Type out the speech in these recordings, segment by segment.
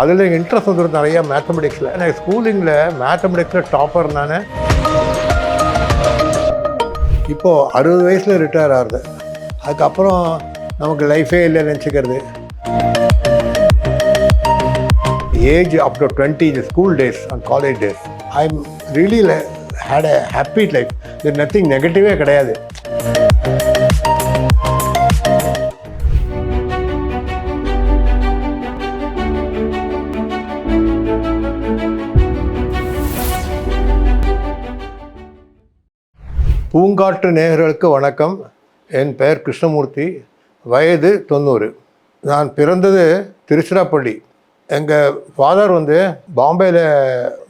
அதில் இன்ட்ரெஸ்ட் வந்துடும் நிறையா மேத்தமெட்டிக்ஸில் எனக்கு ஸ்கூலிங்கில் மேத்தமெட்டிக்ஸில் டாப்பர் நான். இப்போது அறுபது வயசில் ரிட்டையர் ஆகுது. அதுக்கப்புறம் நமக்கு லைஃபே இல்லை நினச்சிக்கிறது. Age up to twenty school days and college days I am really had a happy life இது நத்திங் நெகட்டிவே கிடையாது. பூங்காற்று நேயர்களுக்கு வணக்கம். என் பெயர் கிருஷ்ணமூர்த்தி. வயது தொண்ணூறு. நான் பிறந்தது திருச்சிராப்பள்ளி. எங்கள் ஃபாதர் வந்து பாம்பேயில்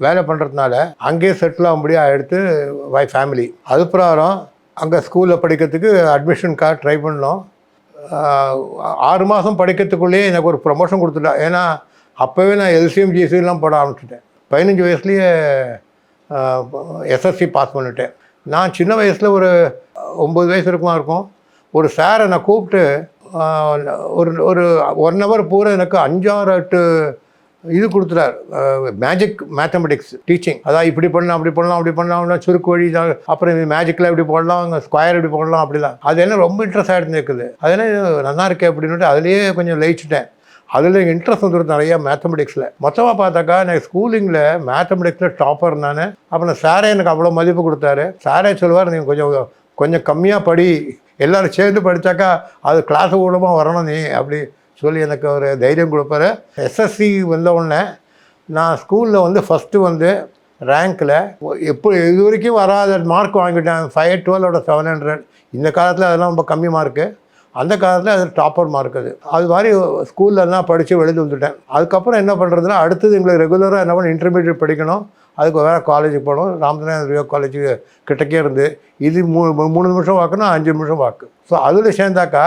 வேலை பண்ணுறதுனால அங்கேயே செட்டில் ஆகும்படியாக எடுத்து வை ஃபேமிலி அது பிரகாரம் அங்கே ஸ்கூலில் படிக்கிறதுக்கு அட்மிஷனுக்காக ட்ரை பண்ணோம். ஆறு மாதம் படிக்கிறதுக்குள்ளேயே எனக்கு ஒரு ப்ரொமோஷன் கொடுத்துட்டா. ஏன்னா அப்போவே நான் எல்சிஎம் ஜிசிலாம் போட ஆரம்பிச்சிட்டேன். பதினஞ்சு வயசுலேயே எஸ்எஸ்சி பாஸ் பண்ணிட்டேன். நான் சின்ன வயசில் ஒரு ஒம்பது வயசு இருக்குமா இருக்கும். ஒரு சாரை நான் கூப்பிட்டு ஒரு ஒரு ஒன் ஹவர் பூரா எனக்கு அஞ்சாறு எட்டு இது கொடுத்துட்டார். மேஜிக் மேத்தமெட்டிக்ஸ் டீச்சிங் அதான் இப்படி பண்ணலாம் அப்படி பண்ணலாம் அப்படி பண்ணலாம் அப்படின்னா சுருக்கு வழி அப்புறம் இது மேஜிக்கில் இப்படி போடலாம் ஸ்கொயர் இப்படி போடலாம் அப்படிலாம். அது என்ன ரொம்ப இன்ட்ரெஸ்ட் ஆகிட்டு இருக்குது. அது என்ன நல்லா இருக்கே அப்படின்னுட்டு அதுலேயே கொஞ்சம் லயிச்சிட்டேன். அதில் இன்ட்ரெஸ்ட் வந்துடும் நிறையா மேத்தமெட்டிக்ஸில் மொத்தமாக பார்த்தாக்கா எனக்கு ஸ்கூலிங்கில் மேத்தமெட்டிக்ஸில் டாப்பர் நான். அப்புறம் சாரே எனக்கு அவ்வளோ மதிப்பு கொடுத்தாரு. சாரே சொல்லுவார் நீங்கள் கொஞ்சம் கொஞ்சம் கம்மியாக படி. எல்லோரும் சேர்ந்து படித்தாக்கா அது கிளாஸ் மூலமாக வரணும் நீ. அப்படி சொல்லி எனக்கு ஒரு தைரியம் கொடுப்பாரு. எஸ்எஸ்சி வந்த உடனே நான் ஸ்கூலில் வந்து ஃபஸ்ட்டு வந்து ரேங்க்கில் எப்போ இது வரைக்கும் வராத மார்க் வாங்கிட்டேன். ஃபைவ் டுவெலோட செவன் ஹண்ட்ரட் இந்த காலத்தில் அதெல்லாம் ரொம்ப கம்மி மார்க்கு அந்த காலத்தில் அது டாப்பர் மார்க் அது. அது மாதிரி ஸ்கூல்லலாம் படித்து வெளிந்து வந்துட்டேன். அதுக்கப்புறம் என்ன பண்ணுறதுன்னா அடுத்தது எங்களுக்கு ரெகுலராக என்ன பண்ண இன்டர்மீடியட் படிக்கணும். அதுக்கு வேறு காலேஜுக்கு போகணும். ராமநாதன் ரியோ காலேஜ் கிட்டக்கே இருந்து இது மூ மூணு நிமிஷம் வாக்குனா அஞ்சு நிமிஷம் வாக்கு ஸோ அதில் சேர்ந்தாக்கா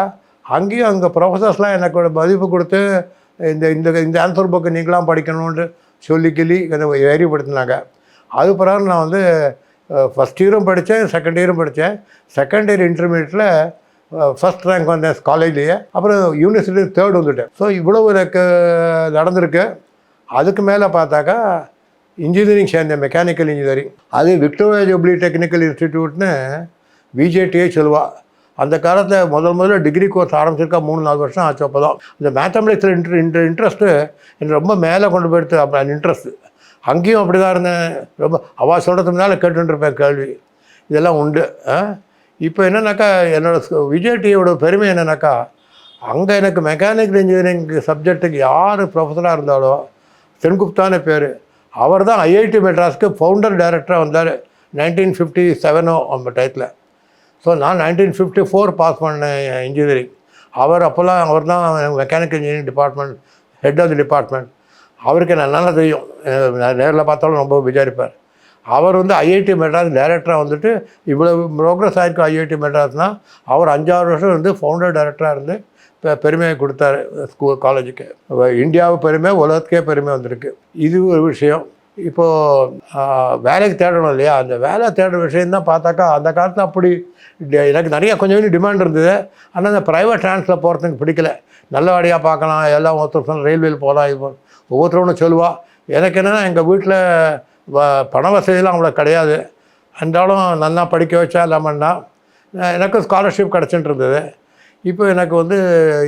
அங்கேயும் அங்கே ப்ரொஃபஸர்ஸ்லாம் எனக்கு மதிப்பு கொடுத்து இந்த இந்த இந்த ஆன்சர் புக்கு நீங்களாம் படிக்கணும்னு சொல்லி கிள்ளி கொஞ்சம் ஏறிப்படுத்தினாங்க அது பிறகு நான் வந்து ஃபஸ்ட் இயரும் படித்தேன் செகண்ட் இயரும் படித்தேன். செகண்ட் இயர் இன்டர்மீடியட்டில் ஃபஸ்ட் ரேங்க் வந்தேன் காலேஜ்லேயே அப்புறம் யூனிவர்சிட்டி தேர்ட் வந்துட்டேன். ஸோ இவ்வளவு எனக்கு நடந்திருக்கு. அதுக்கு மேலே பார்த்தாக்கா இன்ஜினியரிங் சேர்ந்தேன் மெக்கானிக்கல் இன்ஜினியரிங் அது விக்டோரியா ஜூப்ளி டெக்னிக்கல் இன்ஸ்டிடியூட்னு விஜேடியே சொல்லுவாள் அந்த காலத்தில் முதல் முதல்ல டிகிரி கோர்ஸ் ஆரம்பிச்சிருக்கா மூணு நாலு வருஷம் ஆச்சு அப்போ தான் இந்த மேத்தமெட்டிக்ஸில் இன்ட்ர இன்ட்ரு இன்ட்ரெஸ்ட்டு என்னை ரொம்ப மேலே கொண்டு போயிடுத்து அப்போ அந்த இன்ட்ரெஸ்ட்டு அங்கேயும் அப்படி தான் இருந்தேன். ரொம்ப அவா சொல்கிறதுக்கு முன்னால் கேட்டுருப்பேன் கேள்வி. இதெல்லாம் உண்டு ஆ? இப்போ என்னன்னாக்கா என்னோட விஜய் டியோட பெருமை என்னன்னாக்கா அங்கே எனக்கு மெக்கானிக்கல் இன்ஜினியரிங் சப்ஜெக்ட்டுக்கு யார் ப்ரொஃபஸராக இருந்தாலோ சென்குப்தான பேர். அவர் தான் ஐஐடி மெட்ராஸ்க்கு ஃபவுண்டர் டைரக்டராக வந்தார் நைன்டீன் ஃபிஃப்டி செவனோ அந்த டயத்தில் ஸோ நான் நைன்டீன் ஃபிஃப்டி ஃபோர் பாஸ் பண்ணேன் இன்ஜினியரிங் அவர் அப்போல்லாம் அவர் தான் mechanical engineering department head of the department அவருக்கு நான் நல்லா தெரியும். நான் நேரில் பார்த்தாலும் ரொம்ப விசாரிப்பார். அவர் வந்து ஐஐடி மெட்ராஸ் டைரக்டராக வந்துட்டு இவ்வளோ ப்ரோக்ரஸ் ஆகிருக்கும் ஐஐடி மெட்ராஸ்னால் அவர் அஞ்சாறு வருஷம் இருந்து ஃபவுண்டர் டைரக்டராக இருந்து இப்போ பெருமையை கொடுத்தாரு ஸ்கூல் காலேஜுக்கு இந்தியாவு பெருமை உலகத்துக்கே பெருமை வந்திருக்கு. இது ஒரு விஷயம். இப்போது வேலைக்கு தேடணும் இல்லையா? அந்த வேலை தேடுற விஷயந்தான் பார்த்தாக்கா அந்த காலத்தில் அப்படி எனக்கு நிறைய கொஞ்சம் கொஞ்சம் டிமாண்ட் இருந்தது. ஆனால் அந்த ப்ரைவேட் ட்ரான்ஸில் போகிறதுக்கு பிடிக்கல. நல்லபடியாக பார்க்கலாம் எல்லாம் ஒருத்தர் சொன்ன ரயில்வேல போகலாம் இது ஒவ்வொருத்தரும் ஒன்று எனக்கு என்னென்னா எங்கள் வீட்டில் பண வசதியெலாம் அவ்வளோ கிடையாது. இருந்தாலும் நல்லா படிக்க வச்சா இல்லாமன்னா எனக்கு ஸ்காலர்ஷிப் கிடச்சிட்டு இருந்தது இப்போ எனக்கு வந்து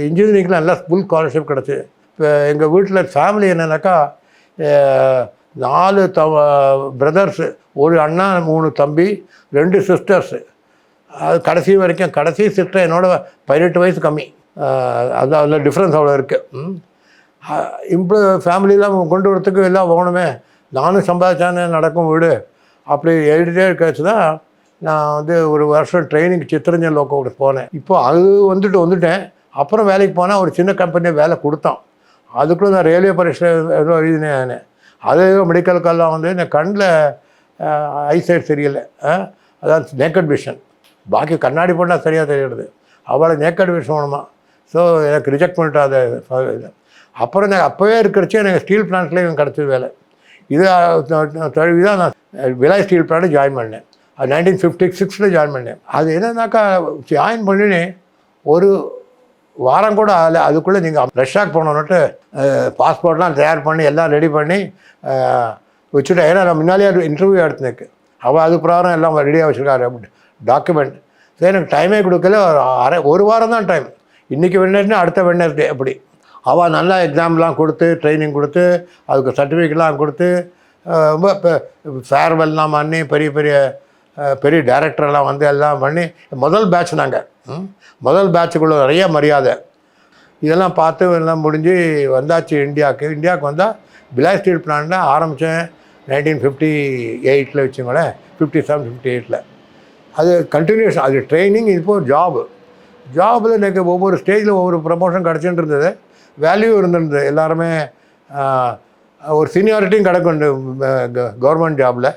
இன்ஜினியரிங்கில் நல்லா ஃபுல் ஸ்காலர்ஷிப் கிடச்சி. இப்போ எங்கள் வீட்டில் ஃபேமிலி என்னென்னாக்கா நாலு த பிரதர்ஸு ஒரு அண்ணா மூணு தம்பி ரெண்டு சிஸ்டர்ஸு அது கடைசி வரைக்கும் கடைசி சிஸ்டர் என்னோட பதினெட்டு வயசு கம்மி. அது அதில் டிஃப்ரென்ஸ் அவ்வளோ இருக்குது இம்ப்ளோ ஃபேமிலியெலாம் கொண்டு வரத்துக்கு எல்லாம் போகணுமே. நானும் சம்பாதிச்சானே நடக்கும் வீடு அப்படி எழுதிட்டே இருக்காச்சு தான் நான் வந்து ஒரு வருஷம் ட்ரைனிங் சித்திரஞ்சன் லோக்கோட போனேன். இப்போ அது வந்துட்டு வந்துட்டேன். அப்புறம் வேலைக்கு போனால் ஒரு சின்ன கம்பெனியில் வேலை கொடுத்தான். அதுக்குள்ள நான் ரயில்வே பரீட்சை ஏதோ எழுதினேன் அதே மெடிக்கல் கால்லாம் வந்து எனக்கு கண்ணில் ஐசைட் தெரியல. அதான் நேக்கட் விஷன் பாக்கி கண்ணாடி போட்டால் சரியாக தெரியுது. அவளை நேக்கட் விஷன் வேணுமா? ஸோ எனக்கு ரிஜெக்ட் பண்ணிட்டாத அதை அப்புறம் நான் அப்போவே இருக்கிறச்சு எனக்கு ஸ்டீல் பிளான்ட்லேயும் கிடச்சது வேலை. இது தழுவி தான் நான் விலாய் ஸ்டீல் பிளான்ட் ஜாயின் பண்ணேன். அது நைன்டீன் ஃபிஃப்டி சிக்ஸில் ஜாயின் பண்ணேன். அது என்னன்னாக்கா ஜாயின் பண்ணினே ஒரு வாரம் கூட அதில் அதுக்குள்ளே நீங்கள் ரஷ்ஷாக் போனோன்னுட்டு பாஸ்போர்ட்லாம் தயார் பண்ணி எல்லாம் ரெடி பண்ணி வச்சுட்டேன். ஏன்னா நான் முன்னாலேயே இன்டர்வியூ எடுத்துனேக்கு. அவள் அது பிரகாரம் எல்லாம் ரெடியாக வச்சுருக்காரு அப்படின்னு. டாக்குமெண்ட் சரி எனக்கு டைமே கொடுக்கல. ஒரு அரை ஒரு வாரம் தான் டைம் இன்றைக்கி வெட்னஸ்டே அடுத்த வெட்னஸ்டே அப்படி. அவள் நல்லா எக்ஸாம்லாம் கொடுத்து ட்ரைனிங் கொடுத்து அதுக்கு சர்டிஃபிகேட்லாம் கொடுத்து அஹ், ரொம்ப ஃபேர்வெல்லாம் பண்ணி பெரிய பெரிய பெரிய டைரக்டர்லாம் வந்து எல்லாம் பண்ணி முதல் பேட்ச் நாங்கள் முதல் பேட்சுக்குள்ள நிறைய மரியாதை. இதெல்லாம் பார்த்து எல்லாம் முடிஞ்சு வந்தாச்சு இந்தியாவுக்கு. இந்தியாவுக்கு வந்தால் பிளாஸ்டீல் ஸ்டீல் ஆரம்பித்தேன் நைன்டீன் ஃபிஃப்டி எயிட்டில் வச்சுங்களேன் ஃபிஃப்டி செவன் ஃபிஃப்டி எயிட்டில் அது கண்டினியூஷன் அது ட்ரைனிங் இப்போ ஜாபு ஜாபில் எனக்கு ஒவ்வொரு ஸ்டேஜில் ஒவ்வொரு ப்ரமோஷன் கிடச்சிட்டு இருந்தது. வேல்யூ இருந்திருந்தது. எல்லாருமே ஒரு சீனியாரிட்டியும் கிடக்கும் கவர்மெண்ட் ஜாபில்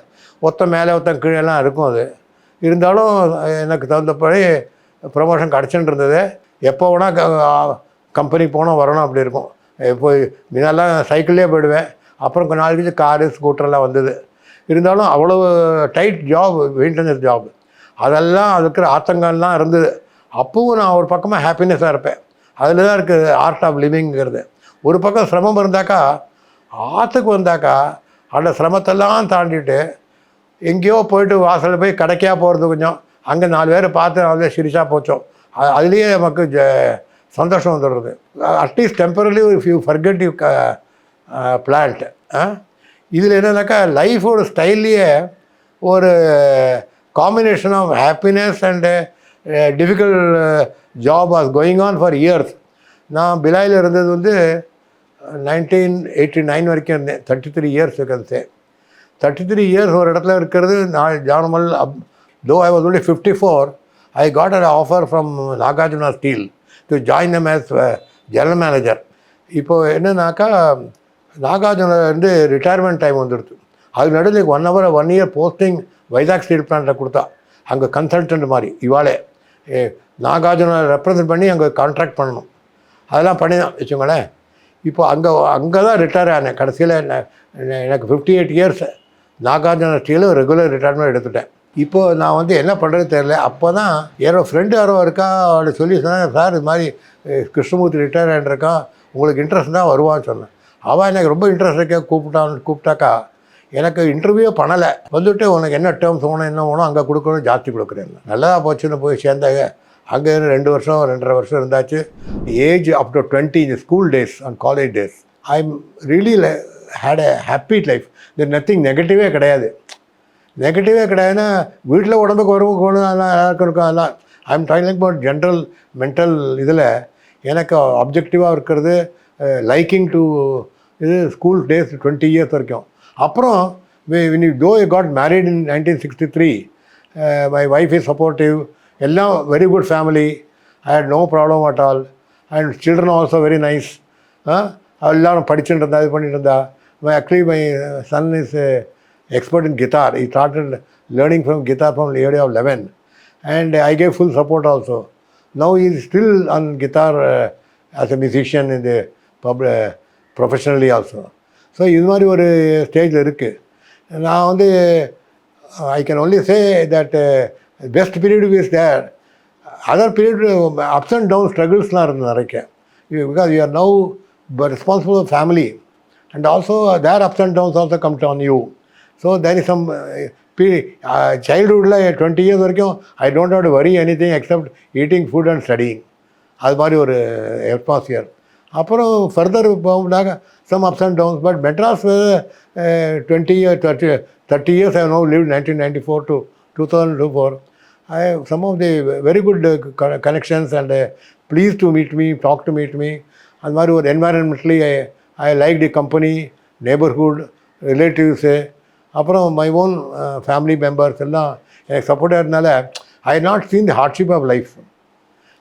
ஒருத்தன் மேலே ஒருத்தன் கீழெல்லாம் இருக்கும் அது. இருந்தாலும் எனக்கு தகுந்தபடி ப்ரமோஷன் கிடச்சின்னு இருந்தது எப்போ வேணால் கம்பெனி போனால் வரணும் அப்படி இருக்கும். இப்போ முன்னெல்லாம் சைக்கிள்லேயே போயிடுவேன். அப்புறம் கொஞ்ச நாள் கழிச்சு காரு ஸ்கூட்டர்லாம் வந்தது. இருந்தாலும் அவ்வளோ டைட் ஜாப் மெயின்டெனன்ஸ் ஜாப் அதெல்லாம் அதுக்கு ஆத்தங்கள்லாம் இருந்தது. அப்பவும் நான் ஒரு பக்கமாக ஹாப்பினஸ்ஸாக இருப்பேன். அதில் தான் இருக்குது ஆர்ட் ஆஃப் லிவிங்கிறது ஒரு பக்கம் சிரமம் இருந்தாக்கா ஆற்றுக்கு வந்தாக்கா அந்த சிரமத்தெல்லாம் தாண்டிட்டு எங்கேயோ போயிட்டு வாசலில் போய் கடைக்கா போகிறது கொஞ்சம் அங்கே நாலு பேரை பார்த்து நாலு பேர் சிரிச்சா போச்சோம். அது அதுலேயே நமக்கு ஜ சந்தோஷம் வந்துடுறது. அட்லீஸ்ட் uh, uh, டெம்பரரி ஒரு ஃபியூ க பிளான்ட் இதில் என்னன்னாக்கா லைஃபோட ஸ்டைல்லையே ஒரு combination of happiness and difficult job as going on for years நான் பிலாயில் இருந்தது வந்து நைன்டீன் எயிட்டி நைன் வரைக்கும் இருந்தேன். தேர்ட்டி த்ரீ இயர்ஸ் இருக்கிறது தேர்ட்டி த்ரீ இயர்ஸ் ஒரு இடத்துல இருக்கிறது நான் ஜானமல் up though I was only fifty four I got an offer from Nagarjuna steel to join them as general manager இப்போது என்னன்னாக்கா நாகார்ஜுன வந்து ரிட்டையர்மெண்ட் டைம் வந்துடுது. அது நடுவில் one hour one year posting Vizag steel பிளான்ட்டில் கொடுத்தா. அங்கே கன்சல்டன்ட் மாதிரி இவாளே. நாகார்ஜுனை ரெப்ரசன்ட் பண்ணி அங்கே கான்ட்ராக்ட் பண்ணணும். அதெல்லாம் பண்ணி தான் வச்சுக்கோங்களேன். இப்போ அங்கே அங்கே தான் ரிட்டையர் ஆனேன். கடைசியில் எனக்கு fifty eight years Nagarjuna steel regular retirement எடுத்துட்டேன். இப்போது நான் வந்து என்ன பண்ணுறது தெரியல. அப்போ தான் யாரோ ஃப்ரெண்டு யாரோ இருக்கா அவளை சொல்லி சொன்னேன் சார் இது மாதிரி கிருஷ்ணமூர்த்தி ரிட்டையர் ஆகிருக்கா உங்களுக்கு இன்ட்ரெஸ்ட் தான் வருவான்னு சொன்னேன். அவள் எனக்கு ரொம்ப இன்ட்ரெஸ்ட் இருக்கேன் கூப்பிட்டான்னு கூப்பிட்டாக்கா எனக்கு இன்டர்வியூ பண்ணலை. வந்துட்டு உனக்கு என்ன டேர்ம்ஸ் வேணும் என்ன வேணும் அங்கே கொடுக்கணும் ஜாஸ்தி கொடுக்குறேன் நல்லா போச்சுன்னு போய் சேர்ந்தாங்க அங்கே இருந்து ரெண்டு வருஷம் ரெண்டரை வருஷம் இருந்தாச்சு. ஏஜ் அப் டு டுவெண்ட்டி இந்த school days and college days I am really had a happy life இது நத்திங் நெகட்டிவே கிடையாது. நெகட்டிவே கிடையாதுன்னா வீட்டில் உடம்புக்கு வரும் போகணும் அதெல்லாம் எல்லாருக்கும் இருக்கும் அதெல்லாம். I am trying about general mental இதில் எனக்கு அப்ஜெக்டிவாக இருக்கிறது லைக்கிங் டு இது ஸ்கூல் டேஸ் டுவெண்ட்டி இயர்ஸ் வரைக்கும். அப்புறம் when you though you got married in nineteen sixty three my wife is supportive எல்லாம் very good family I had no problem at all and children also very nice எல்லாரும் படிச்சுட்டு இருந்தா இது பண்ணிட்டு இருந்தா my actually my son is expert in guitar E started learning from guitar from area of eleven and I gave full support also now is still on guitar as a musician இந்த பப்ள professionally also so இது மாதிரி ஒரு ஸ்டேஜில் இருக்குது நான் வந்து I can only say that best period is there other period ups and down ஸ்ட்ரகிள்ஸ்லாம் இருந்தது நிறைய because you are now responsible family and also there ups and downs also comes on you so there is some some uh, twenty years வரைக்கும் I don't have to worry anything except eating food and studying அது மாதிரி ஒரு atmosphere அப்புறம் further போகும்போதாக some ups and downs but Madras twenty year thirty thirty years I no leave nineteen ninety four to two thousand two four I some of the very good connections and please to meet me talk to meet me அது மாதிரி ஒரு environmentally I I like the company neighborhood, relatives அப்புறம் my own family members எல்லாம் எனக்கு சப்போர்ட்டாக இருந்தனால I not seen the hardship of life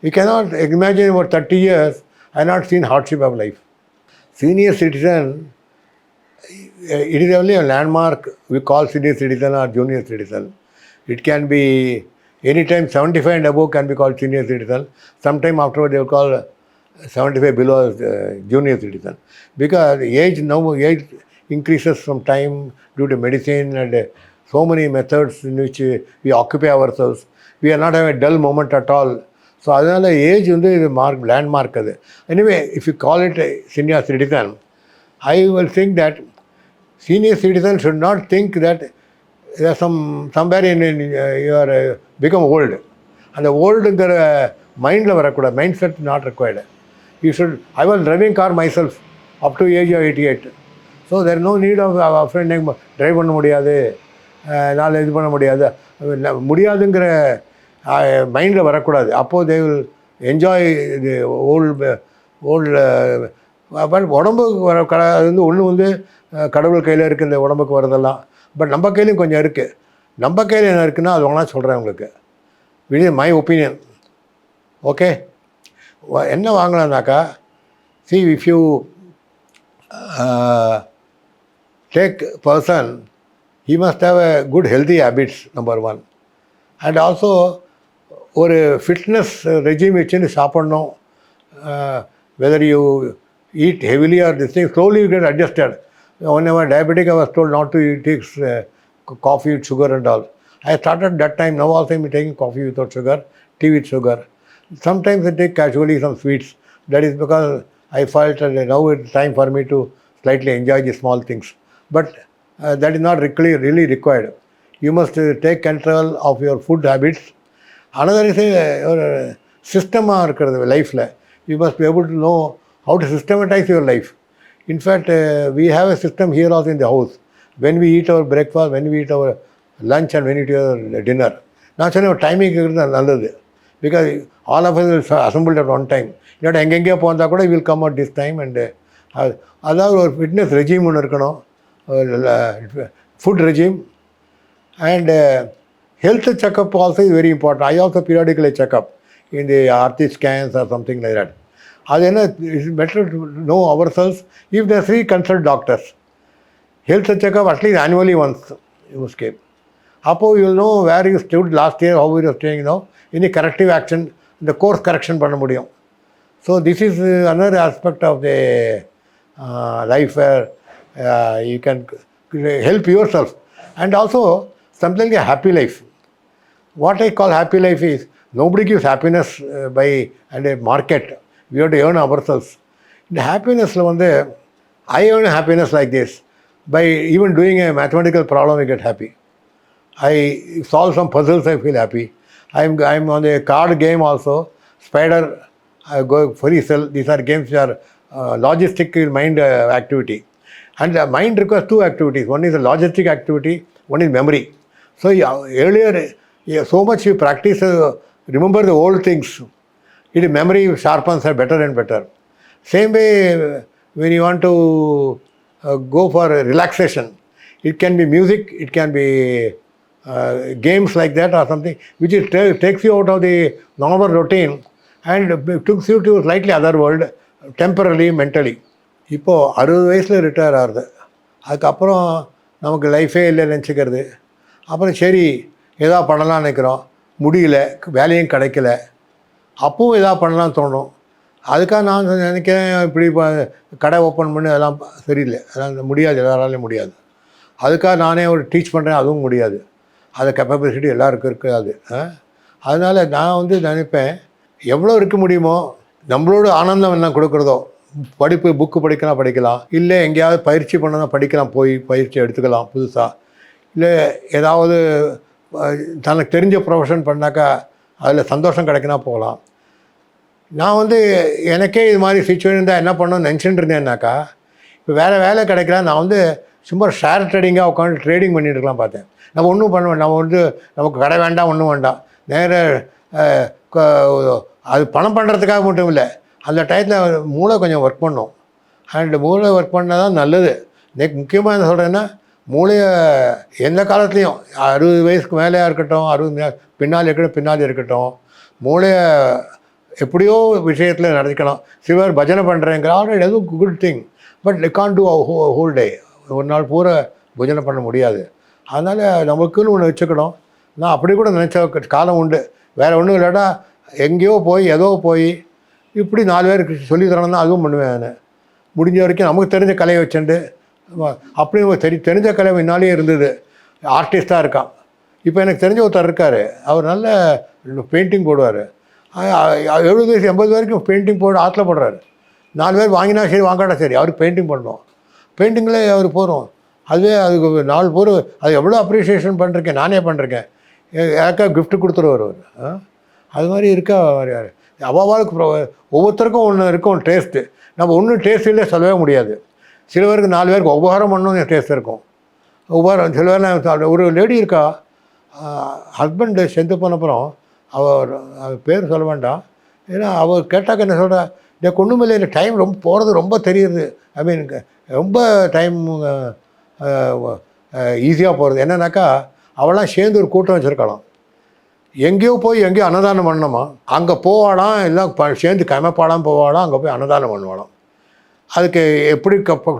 you cannot imagine ஒரு thirty years I have not seen hardship of life. Senior citizen, eh, it is only a landmark we call senior citizen or junior citizen. It can be anytime 75 and above can be called senior citizen. Sometime afterward they will call 75 below as junior citizen. Because age now, age increases from time due to medicine and eh, so many methods in which we occupy ourselves. We are not having a dull moment at all so அதனால் age வந்து இது mark landmark அது. Anyway if you call it senior citizen I will think that senior citizen should not think that some somewhere in your become old அந்த ஓல்டுங்கிற மைண்டில் வரக்கூடாது. Mind set not required you should I was driving car myself up to age of eighty eight so there no need of friend drive பண்ண முடியாது. என்னால் இது பண்ண முடியாது. முடியாதுங்கிற மைண்டில் வரக்கூடாது. அப்போது தே வில் என்ஜாய் இது ஓல்டு ஓல்டு பட் உடம்புக்கு வர கட அது வந்து ஒன்று வந்து கடவுள் கையில் இருக்குது இந்த உடம்புக்கு வரதெல்லாம் பட் நம்ம கையிலையும் கொஞ்சம் இருக்குது நம்ம கையில் என்ன இருக்குன்னா அது வேணா சொல்கிறேன் உங்களுக்கு. இது மை ஒப்பீனியன் ஓகே என்ன வாங்கலாம்னாக்கா see if you take person he must have a good healthy habits, number one. And also ஒரு ஃபிட்னஸ் ரெஜிம் வச்சுன்னு சாப்பிட்ணும் whether you eat heavily or this thing slowly you get adjusted one ever diabetic I was told not to eat eggs coffee with sugar and all I started that time now also I'm taking coffee without sugar tea with sugar sometimes I take casually some sweets. That is because I felt that now it's time for me to slightly enjoy the small things. But uh, that is not really, really required. You must uh, take control of your food habits. another is ஒரு சிஸ்டமாக இருக்கிறது லைஃப்பில் you must be able to know how to systematize your life in fact we have a system here also in the house when we eat our breakfast when we eat our lunch and when it your dinner நான் சொன்னேன் ஒரு timing இருக்கிறது நல்லது. Because all of is assembled at one time இல்லாட்ட எங்கெங்கேயோ போந்தால் கூட will come at this time and அதாவது ஒரு ஃபிட்னஸ் ரெஜிம் ஒன்று இருக்கணும். Food regime and health checkup also is very important I also periodically checkup in the Aarthi scans or something like that அது என்ன it's better to know our cells if the free consult doctors health checkup at least annually once you scape அப்போது you know where you stood last year how you staying no இனி corrective action இந்த course correction பண்ண முடியும் so this is another aspect of the life where you can help yourself and also something a happy life what I call happy life is nobody gives happiness uh, by at a market. We have to earn ourselves. The happiness, I earn happiness like this. By even doing a mathematical problem, I get happy. I solve some puzzles, I feel happy. I'm, I'm on a card game also, Spider, I go Free Cell. These are games which are uh, logistic mind uh, activity. And the mind requires two activities. One is a logistic activity, one is memory. So yeah, earlier so much you practice, uh, remember the old things. It memory sharpens are better and better. Same way, uh, when you want to uh, go for a relaxation, it can be music, it can be uh, games like that or something, which is ta- takes you out of the normal routine and takes you to a slightly other world, temporarily, mentally. இப்போது அறுபது வயசில் retire ஆகுது அதுக்கப்புறம் நமக்கு லைஃபே இல்லை நினச்சிக்கிறது அப்புறம் சரி ஏதோ பண்ணலாம்னு நினைக்கிறோம். முடியல வேலையும் கிடைக்கல. அப்பவும் எதா பண்ணலாம்னு தோணும். அதுக்காக நான் நினைக்கிறேன் இப்படி கடை ஓப்பன் பண்ணி அதெல்லாம் சரியில்லை. அதெல்லாம் முடியாது எல்லாராலையும் முடியாது. அதுக்காக நானே ஒரு டீச் பண்ணுறேன் அதுவும் முடியாது. அது கெப்பாசிட்டி எல்லாருக்கும் இருக்காது. ஆ? அதனால நான் வந்து நினைப்பேன் எவ்வளோ இருக்க முடியுமோ நம்மளோட ஆனந்தம் என்ன கொடுக்குறதோ படிப்பு புக்கு படிக்கலாம் படிக்கலாம். இல்லை எங்கேயாவது பயிற்சி பண்ணணும் படிக்கலாம் போய் பயிற்சி எடுத்துக்கலாம் புதுசாக இல்லை ஏதாவது தனக்கு தெரிஞ்ச ப்ரொஃபஷன் பண்ணாக்கா அதில் சந்தோஷம் கிடைக்கினா போகலாம். நான் வந்து எனக்கே இது மாதிரி சுச்சுவேஷன் இருந்தால் என்ன பண்ணணும்னு நினச்சிட்டு இருந்தேன்னாக்கா இப்போ வேறு வேலை கிடைக்கல நான் வந்து சும்மா ஷேர் ட்ரேடிங்காக உட்காந்து ட்ரேடிங் பண்ணிட்டு இருக்கலாம் பார்த்தேன். நம்ம ஒன்றும் பண்ண வேண்டாம் நம்ம வந்து நமக்கு கடை வேண்டாம் ஒன்றும் வேண்டாம். நேர அது பணம் பண்ணுறதுக்காக மட்டும் இல்லை. அந்த டயத்தில் மூளை கொஞ்சம் ஒர்க் பண்ணும். அண்ட் மூளை ஒர்க் பண்ணால் தான் நல்லது. நெக் முக்கியமாக என்ன சொல்கிறேன்னா மூளையை எந்த காலத்துலேயும் அறுபது வயசுக்கு மேலேயா இருக்கட்டும் அறுபது பின்னால் இருக்கட்டும் பின்னால் இருக்கட்டும் மூளையை எப்படியோ விஷயத்தில் நடத்திக்கணும் சிவர் பஜனை பண்ணுறேங்கிற ஆல்ரெடி எதுவும் good thing but can do whole day ஒரு நாள் பூரா பஜனை பண்ண முடியாது. அதனால் நமக்குன்னு ஒன்று வச்சுக்கணும். நான் அப்படி கூட நினச்ச காலம் உண்டு. வேறு ஒன்றும் இல்லாட்டா எங்கேயோ போய் ஏதோ போய் இப்படி நாலு பேருக்கு சொல்லி தரணும்னா அதுவும் பண்ணுவேன் நான். முடிஞ்ச வரைக்கும் நமக்கு தெரிஞ்ச கலையை வச்சுண்டு அப்படியே தெரி தெரிஞ்ச கலை இருந்தது. ஆர்டிஸ்ட்டாக இருக்கான். இப்போ எனக்கு தெரிஞ்ச ஒருத்தர் இருக்கார். அவர் நல்ல பெயிண்டிங் போடுவார். எழுபது வயசு எண்பது வரைக்கும் பெயிண்டிங் போட ஆற்றுல போடுறாரு. நாலு பேர் வாங்கினா சரி வாங்காட்டா சரி அவருக்கு பெயிண்டிங் பண்ணணும் பெயிண்டிங்கில் அவர் போகிறோம் அதுவே அதுக்கு நாலு பேர் அது எவ்வளோ அப்ரிஷியேஷன் பண்ணிருக்கேன் நானே பண்ணிருக்கேன் யாருக்கா கிஃப்ட் கொடுத்துருவார் அவர். ஆ? அது மாதிரி இருக்கா அவர் யார்? அவாவாளுக்கு ஒவ்வொருத்தருக்கும் ஒன்று இருக்கும் டேஸ்ட்டு நம்ம ஒன்றும் டேஸ்ட் இல்லை சொல்லவே முடியாது. சில பேருக்கு நாலு பேருக்கு உபகாரம் பண்ணணும் டேஸ்ட் இருக்கும். உபகாரம் சில பேர் ஒரு லேடி இருக்கா ஹஸ்பண்டு செத்து போனப்புறம் அவர் பேர் சொல்ல வேண்டாம். ஏன்னா அவர் கேட்டாக்க என்ன சொல்கிறா இந்த கொண்டுமலையில் டைம் ரொம்ப போகிறது ரொம்ப தெரியுது. ஐ மீன் ரொம்ப டைம் ஈஸியாக போகிறது என்னன்னாக்கா அவளாம் சேர்ந்து ஒரு கூட்டம் வச்சுருக்கலாம். எங்கேயோ போய் எங்கேயோ அன்னதானம் பண்ணணுமா? அங்கே போவாளாம் எல்லாம் சேர்ந்து கமைப்பாளாம் போவாளாம் அங்கே போய் அன்னதானம் பண்ணுவாளாம். அதுக்கு எப்படி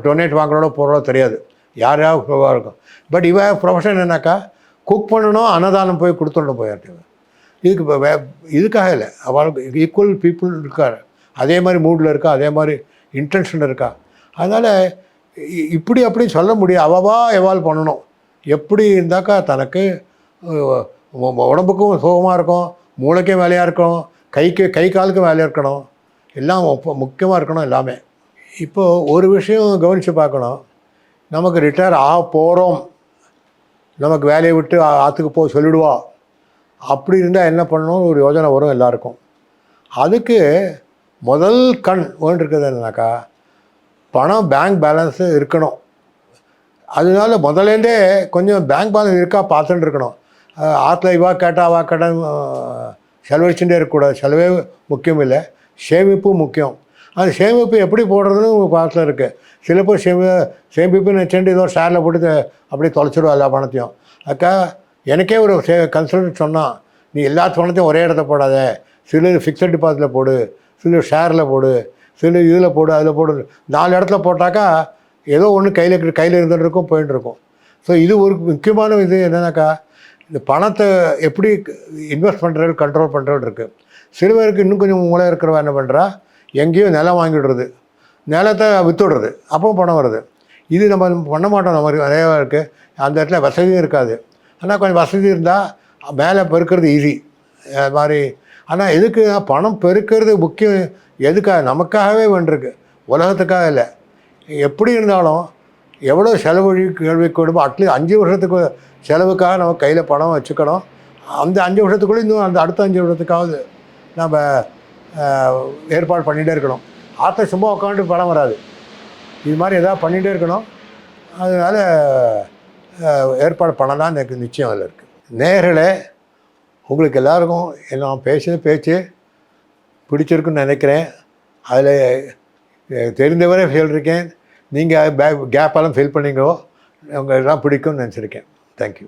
டொனேட் வாங்குறோட போகிறோட தெரியாது. யார் யார் இருக்கும். பட் இவ ப்ரொஃபஷன் என்னக்கா குக் பண்ணணும் அன்னதானம் போய் கொடுத்துடணும் போயாட்டு இதுக்கு இப்போ வே இதுக்காக இல்லை. அவளுக்கு ஈக்குவல் பீப்புள் இருக்கார் அதே மாதிரி மூடில் இருக்கா அதே மாதிரி இன்டென்ஷன் இருக்கா. அதனால் இப்படி அப்படி சொல்ல முடியும் அவவா எவால்வ் பண்ணணும். எப்படி இருந்தாக்கா தனக்கு உடம்புக்கும் சுகமாக இருக்கும் மூளைக்கும் வேலையாக இருக்கும் கைக்கு கை காலுக்கும் வேலையாக இருக்கணும். எல்லாம் முக்கியமாக இருக்கணும் எல்லாமே. இப்போது ஒரு விஷயம் கவனித்து பார்க்கணும். நமக்கு ரிட்டையர் ஆக போகிறோம் நமக்கு வேலையை விட்டு ஆற்றுக்கு போக சொல்லிடுவா. அப்படி இருந்தால் என்ன பண்ணணும் ஒரு யோஜனை வரும் எல்லாருக்கும். அதுக்கு முதல் கண் வேண்டிருக்கிறது என்னன்னாக்கா பணம் பேங்க் பேலன்ஸு இருக்கணும். அதனால முதலேருந்தே கொஞ்சம் பேங்க் பேலன்ஸ் இருக்கா பார்த்துட்டு இருக்கணும். ஆற்றுல இவா கேட்டா அவா கேட்டால் செலவழிச்சுட்டே இருக்கக்கூடாது. செலவே முக்கியம் இல்லை. சேமிப்பும் முக்கியம். அது சேமிப்பு எப்படி போடுறதுன்னு உங்கள் பாத்தில் இருக்குது சில பேர் சேமி சேமிப்புன்னு வச்சுட்டு ஏதோ ஷேரில் போட்டு அப்படியே தொலைச்சிடுவா எல்லா பணத்தையும். அக்கா எனக்கே ஒரு சே கன்சல்டன்ட் சொன்னான் நீ எல்லா பணத்தையும் ஒரே இடத்த போடாத. சில ஃபிக்ஸட் டிபாசிட்டில் போடு. சில ஷேரில் போடு. சில இதில் போடு அதில் போடு. நாலு இடத்துல போட்டாக்கா ஏதோ ஒன்று கையில் கையில் இருந்துட்டு இருக்கும் போயிட்டு இருக்கும். ஸோ இது ஒரு முக்கியமான இது என்னன்னாக்கா இந்த பணத்தை எப்படி இன்வெஸ்ட் பண்ணுறது கண்ட்ரோல் பண்ணுறது இருக்குது சில பேருக்கு இன்னும் கொஞ்சம் மூளை இருக்கிறவ என்ன பண்ணுறா எங்கேயோ நிலம் வாங்கிடுறது. நிலத்தை விற்றுடுறது அப்போ பணம் வருது. இது நம்ம பண்ண மாட்டோம். நம்ம நிறைய இருக்குது அந்த இடத்துல வசதியும் இருக்காது. ஆனால் கொஞ்சம் வசதி இருந்தால் மேலே பெருக்கிறது ஈஸி அது மாதிரி. ஆனால் எதுக்கு பணம் பெருக்கிறது முக்கியம்? எதுக்காக? நமக்காகவே வேண்டியிருக்கு. உலகத்துக்காக இல்லை. எப்படி இருந்தாலும் எவ்வளோ செலவழி கேள்வி கொடுமோ அட்லீஸ்ட் அஞ்சு வருஷத்துக்கு செலவுக்காக நம்ம கையில் பணம் வச்சுக்கணும். அந்த அஞ்சு வருஷத்துக்குள்ளே இன்னும் அந்த அடுத்த அஞ்சு வருஷத்துக்காவது நம்ம ஏற்பாடு பண்ணிகிட்டே இருக்கணும். ஆற்ற சும்மா உட்காந்து படம் வராது. இது மாதிரி எதாவது பண்ணிகிட்டே இருக்கணும். அதனால் ஏற்பாடு பண்ணலாம் எனக்கு நிச்சயம் அதில் இருக்குது நேர்களே உங்களுக்கு எல்லாருக்கும் நான் பேசின பேச்சு பிடிச்சிருக்குன்னு நினைக்கிறேன். அதில் தெரிந்தவரை சொல்லியிருக்கேன் நீங்கள் பே கேப்பெல்லாம் ஃபில் பண்ணீங்களோ உங்களுக்கு எல்லாம் பிடிக்கும்னு நினச்சிருக்கேன். தேங்க்யூ